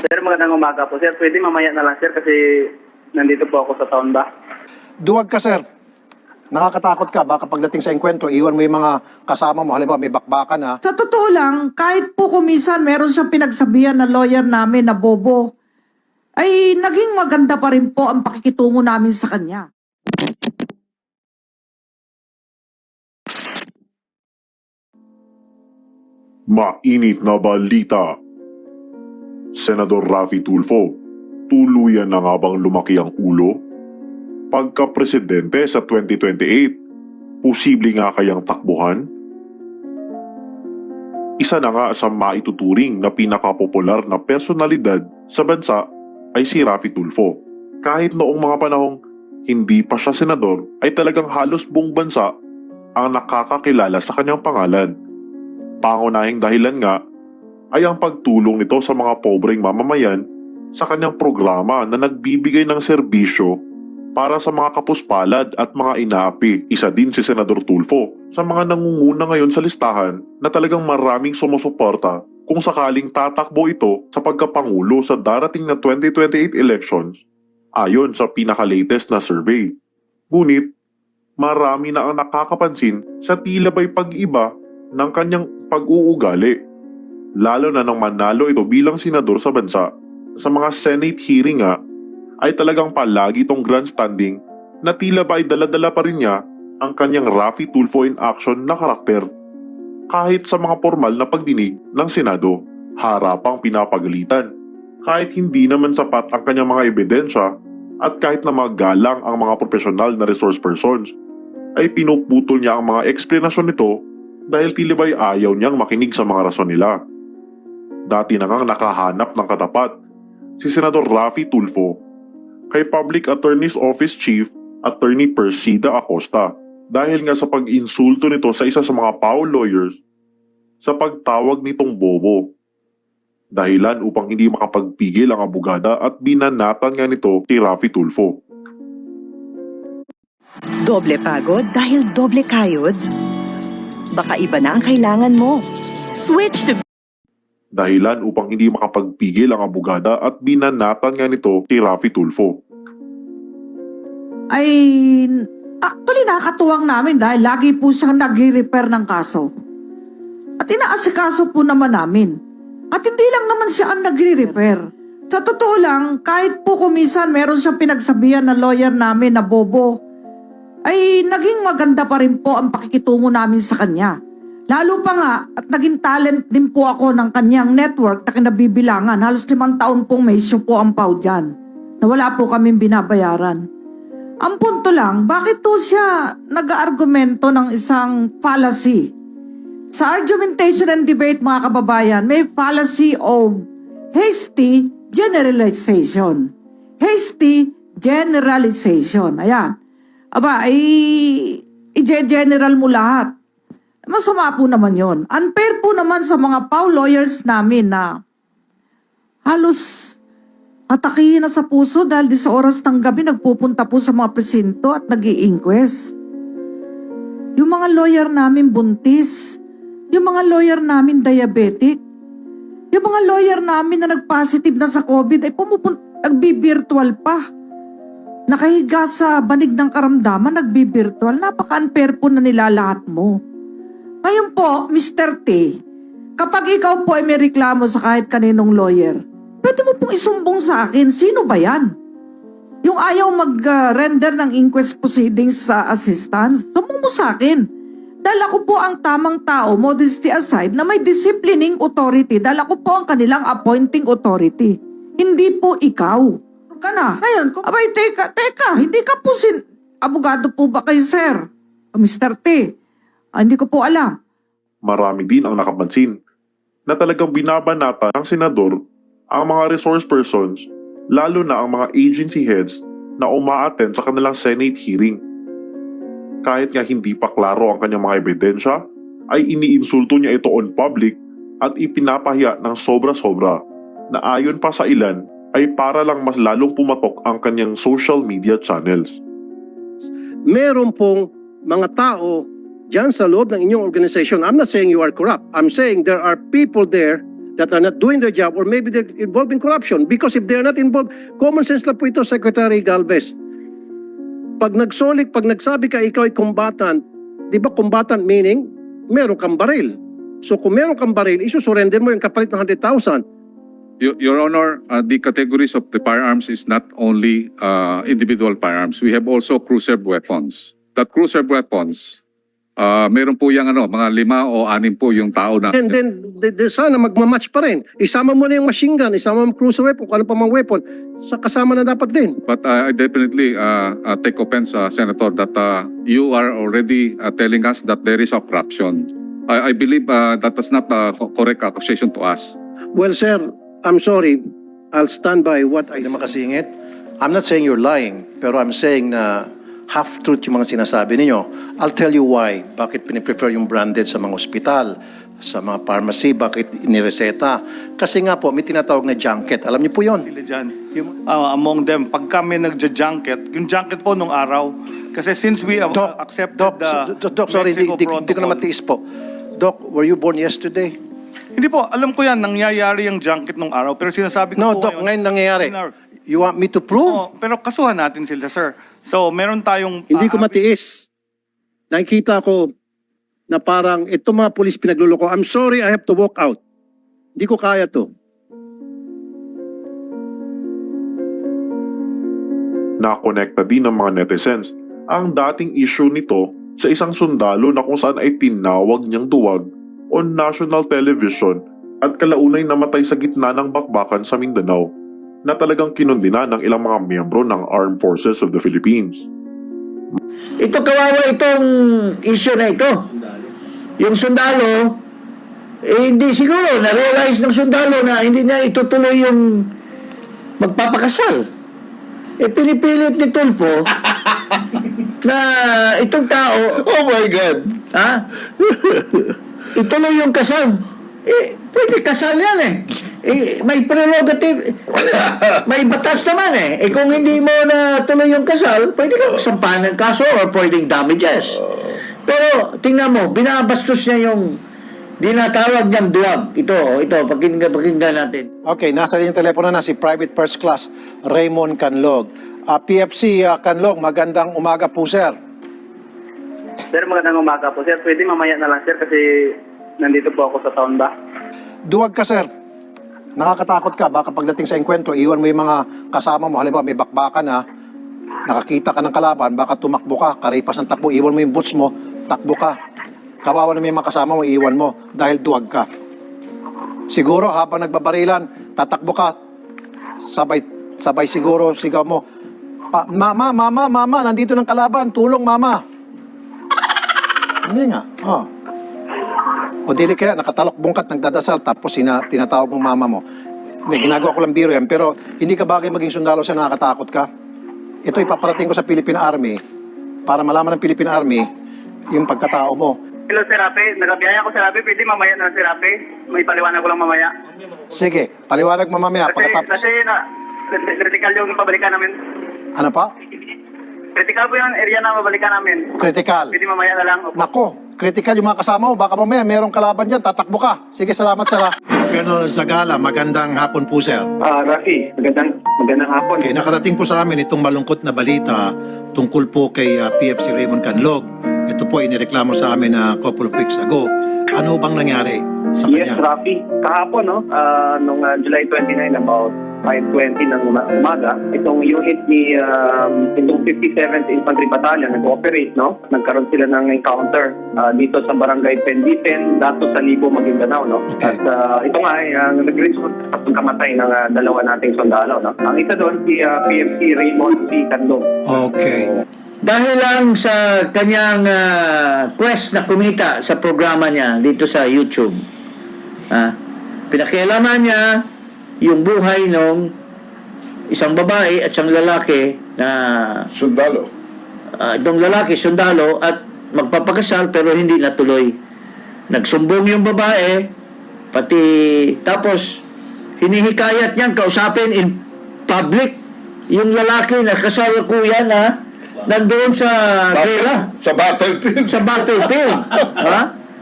Sir, magandang umaga po, sir. Pwede mamaya na lang, sir, kasi nandito po ako sa town ba? Duwag ka, sir. Nakakatakot ka. Baka pagdating sa enkwentro, iwan mo yung mga kasama mo. Halimbawa, may bakbakan ha. Sa totoo lang, kahit po kumisan meron siyang pinagsabihan na lawyer namin na bobo, ay naging maganda pa rin po ang pakikitungo namin sa kanya. Mainit na balita. Senador Rafi Tulfo, tuluyan na nga bang lumaki ang ulo? Pagka-presidente sa 2028, posible nga kayang takbuhan? Isa na nga sa maituturing na pinakapopular na personalidad sa bansa ay si Rafi Tulfo. Kahit noong mga panahong hindi pa siya senador ay talagang halos buong bansa ang nakakakilala sa kanyang pangalan pangunahing dahilan nga ay ang pagtulong nito sa mga pobreng mamamayan sa kanyang programa na nagbibigay ng serbisyo para sa mga kapuspalad at mga inaapi. Isa din si Senador Tulfo sa mga nangunguna ngayon sa listahan na talagang maraming sumusuporta kung sakaling tatakbo ito sa pagkapangulo sa darating na 2028 elections ayon sa pinaka-latest na survey. Ngunit, marami na ang nakakapansin sa tila ba'y pag-iba ng kanyang pag-uugali. Lalo na nang manalo ito bilang senador sa bansa. Sa mga Senate hearing nga, ay talagang palagi itong grandstanding na tila ba ay daladala pa rin niya ang kanyang Rafi Tulfo in action na karakter. Kahit sa mga formal na pagdinig ng Senado, harapang pinapagalitan. Kahit hindi naman sapat ang kanyang mga ebidensya at kahit na magalang ang mga profesional na resource persons, ay pinuputol niya ang mga eksplanasyon nito dahil tila ba'y ayaw niyang makinig sa mga rason nila. Dati na ngang nakahanap ng katapat si Senador Rafi Tulfo kay Public Attorney's Office Chief Attorney Persida Acosta dahil nga sa pag-insulto nito sa isa sa mga PAO lawyers sa pagtawag nitong bobo. Dahilan upang hindi makapagpigil ang abogada at binanatan nga nito kay Rafi Tulfo. Doble pagod dahil doble kayod? Baka iba na ang kailangan mo. Switch to Dahilan upang hindi makapagpigil ang abogada at binanatan nga nito kay Rafi Tulfo. Ay, actually nakakatuwang namin dahil lagi po siyang nagre-repair ng kaso. At inaasikaso po naman namin. At hindi lang naman siya ang nagre-repair. Sa totoo lang, kahit po kumisan meron siyang pinagsabihan na lawyer namin na bobo, ay naging maganda pa rin po ang pakikitungo namin sa kanya. Lalo pa nga, at naging talent din po ako ng kanyang network na kinabibilangan. Halos limang taon pong may issue po ang PAW dyan. Na wala po kaming binabayaran. Ang punto lang, bakit to siya nag-argumento ng isang fallacy? Sa argumentation and debate mga kababayan, may fallacy of hasty generalization. Hasty generalization. Ayan. Aba, i-general mo lahat. Masama po naman yon. Unfair po naman sa mga PAW lawyers namin na halos atakihin na sa puso dahil di sa oras ng gabi nagpupunta po sa mga presinto at nag inquest Yung mga lawyer namin buntis, yung mga lawyer namin diabetic, yung mga lawyer namin na nag-positive na sa COVID ay pumupunta, nagbi-virtual pa. Nakahiga sa banig ng karamdaman, nagbi-virtual. Napaka-unfair po na nilalahat mo. Ngayon po, Mr. T, kapag ikaw po ay may reklamo sa kahit kaninong lawyer, pwede mo pong isumbong sa akin, sino ba yan? Yung ayaw mag-render ng inquest proceedings sa assistance, sumbong mo sa akin. Dahil ako po ang tamang tao, modesty aside, na may disciplining authority. Dahil ako po ang kanilang appointing authority. Hindi po ikaw. Ka na. Ngayon, kung, abay, teka, teka, hindi ka po sin... Abogado po ba kayo, sir? Mr. T? Ah, hindi ko po alam. marami din ang nakapansin na talagang binabanata ng senador ang mga resource persons, lalo na ang mga agency heads na umaattend sa kanilang Senate hearing. Kahit nga hindi pa klaro ang kanyang mga ebidensya, ay iniinsulto niya ito on public at ipinapahiya ng sobra-sobra na ayon pa sa ilan ay para lang mas lalong pumatok ang kanyang social media channels. meron pong mga tao dyan sa loob ng inyong organization. I'm not saying you are corrupt. I'm saying there are people there that are not doing their job or maybe they're involved in corruption. Because if they're not involved, common sense lang po ito, Secretary Galvez. Pag nagsolik, pag nagsabi ka ikaw ay combatant, di ba combatant meaning meron kang baril. So kung meron kang baril, isusurrender mo yung kapalit ng 100,000. Your, Your Honor, uh, the categories of the firearms is not only uh, individual firearms. We have also cruiser weapons. That cruiser weapons, uh, meron po yung ano, mga lima o anim po yung tao na... And then, de, de, sana magmamatch pa rin. Isama mo na yung machine gun, isama mo yung cruiser weapon, kung ano pa mga weapon, sa kasama na dapat din. But uh, I definitely uh, uh, take offense, uh, Senator, that uh, you are already uh, telling us that there is a corruption. I, I believe uh, that is not a co- correct accusation to us. Well, sir, I'm sorry. I'll stand by what I Ay naman kasingit. I'm not saying you're lying, pero I'm saying na half-truth yung mga sinasabi ninyo. I'll tell you why. Bakit piniprefer yung branded sa mga ospital, sa mga pharmacy, bakit inireseta. Kasi nga po, may tinatawag na junket. Alam niyo po yon. sila dyan. Yung- Ah, among them, pag kami nagja-junket, yung junket po nung araw, kasi since we have Doc, accepted Doc, the Doc, Doc, sorry, di, Mexico di, di ko na matiis po. Doc, were you born yesterday? Hindi po, alam ko yan, nangyayari yung junket nung araw, pero sinasabi ko No, po Doc, ngayon nangyayari. in our- You want me to prove? Oo, pero kasuhan natin sila, sir. So, meron tayong... Hindi ko matiis. Nakikita ko na parang ito mga pulis pinagluloko. I'm sorry, I have to walk out. Hindi ko kaya to. Nakonekta din ng mga netizens ang dating issue nito sa isang sundalo na kung saan ay tinawag niyang duwag on national television at kalaunay namatay sa gitna ng bakbakan sa Mindanao na talagang kinundina ng ilang mga miyembro ng Armed Forces of the Philippines. Ito kawawa itong issue na ito. Yung sundalo, eh, hindi siguro na-realize ng sundalo na hindi niya itutuloy yung magpapakasal. Eh, pinipilit ni Tulfo na itong tao, Oh my God! ha? Ituloy yung kasal. Eh, pwede kasal yan eh. eh may prerogative. may batas naman eh. Eh kung hindi mo na tuloy yung kasal, pwede kang sampahan ng kaso or pwedeng damages. Pero tingnan mo, binabastos niya yung dinatawag niyang duwag. Ito, oh, ito, pakinggan, pakinggan natin. Okay, nasa linyang telepono na si Private First Class Raymond Canlog. Ah, PFC ah, Canlog, magandang umaga po, sir. Sir, magandang umaga po. Sir, pwede mamaya na lang, sir, kasi nandito po ako sa town ba? Duwag ka, sir. Nakakatakot ka. Baka pagdating sa enkwentro, iwan mo yung mga kasama mo. Halimbawa, may bakbakan na, nakakita ka ng kalaban, baka tumakbo ka, karipas ng takbo, iwan mo yung boots mo, takbo ka. Kawawa na may mga kasama mo, iwan mo dahil duwag ka. Siguro habang nagbabarilan, tatakbo ka, sabay, sabay siguro sigaw mo, "Pa- Mama, mama, mama, nandito ng kalaban, tulong mama. Hindi nga, oh. O dili kaya nakatalok bungkat, nagdadasal, tapos sina, tinatawag mong mama mo. Hindi, ginagawa ko lang biro yan, pero hindi ka bagay maging sundalo sa nakakatakot ka. Ito ipaparating ko sa Philippine Army para malaman ng Philippine Army yung pagkatao mo. Hello, Sir Rafi. Nagabiyaya ko, Sir Rafi. Pwede mamaya na, Sir Rafi. May paliwanag ko lang mamaya. Sige, paliwanag mo mamaya Kasi, pagkatapos. kasi na, critical yung pabalikan namin. Ano pa? Critical po yung area na mabalikan namin. Critical. Pwede mamaya na lang. Opo. Nako, critical yung mga kasama mo. Baka mamaya merong kalaban dyan, tatakbo ka. Sige, salamat, sir. Colonel Zagala, magandang hapon po, sir. Ah, Rafi, magandang, magandang hapon. Okay, nakarating po sa amin itong malungkot na balita tungkol po kay ah, PFC Raymond Canlog. Ito po inireklamo sa amin na couple of weeks ago. Ano bang nangyari sa Yes, kanya? Rafi. Kahapon, no? ah, nung ah, July 29, about 5.20 ng uma- umaga, itong unit ni, um, itong 57th Infantry Battalion nag-operate, no? Nagkaroon sila ng encounter ah, dito sa Barangay Penditen, dato sa Libo, Maguindanao, no? Okay. At ah, ito nga ay uh, nag-result sa pagkamatay ng ah, dalawa nating sundalo, no? Ang isa doon, si ah, PFC Raymond C. Candong. Okay. Dahil lang sa kanyang ah, quest na kumita sa programa niya dito sa YouTube. Ah, pinakialaman niya yung buhay ng isang babae at isang lalaki na Sundalo. ah, itong lalaki sundalo at magpapakasal pero hindi natuloy. Nagsumbong yung babae pati tapos hinihikayat niyang kausapin in public yung lalaki na kasal kuya na nandoon sa gera Sa battlefield. sa battlefield. ha?